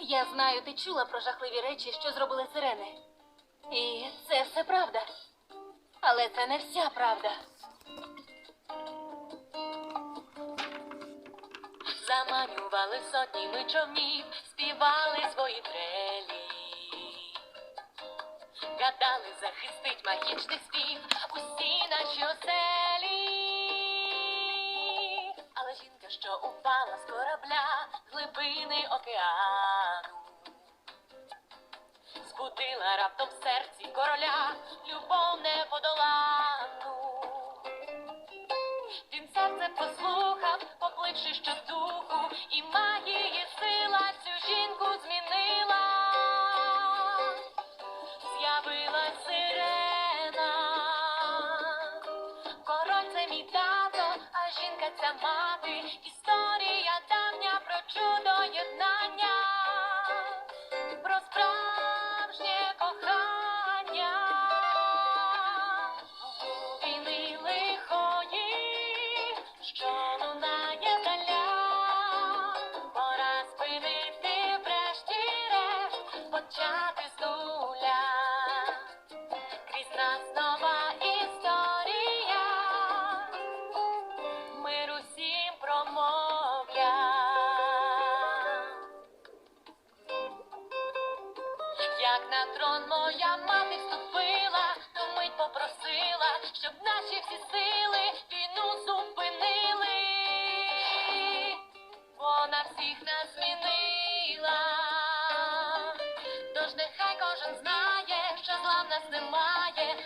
Я знаю, ти чула про жахливі речі, що зробили сирени. І це все правда. Але це не вся правда. Заманювали сотнями човнів, співали свої трелі. Гадали, захистить магічний спів усі наші оселі. Що упала з корабля глибини океану, збудила раптом в серці короля любов неподолану. А мати. Історія давня про чудо єднання, про справжнє кохання. Війни лихої, що лунає здаля, пора спинити врешті-решт, почати з Як на трон моя мати вступила, то мить попросила, щоб наші всі сили війну зупинили. Вона всіх нас змінила. Тож нехай кожен знає, що зла в нас немає,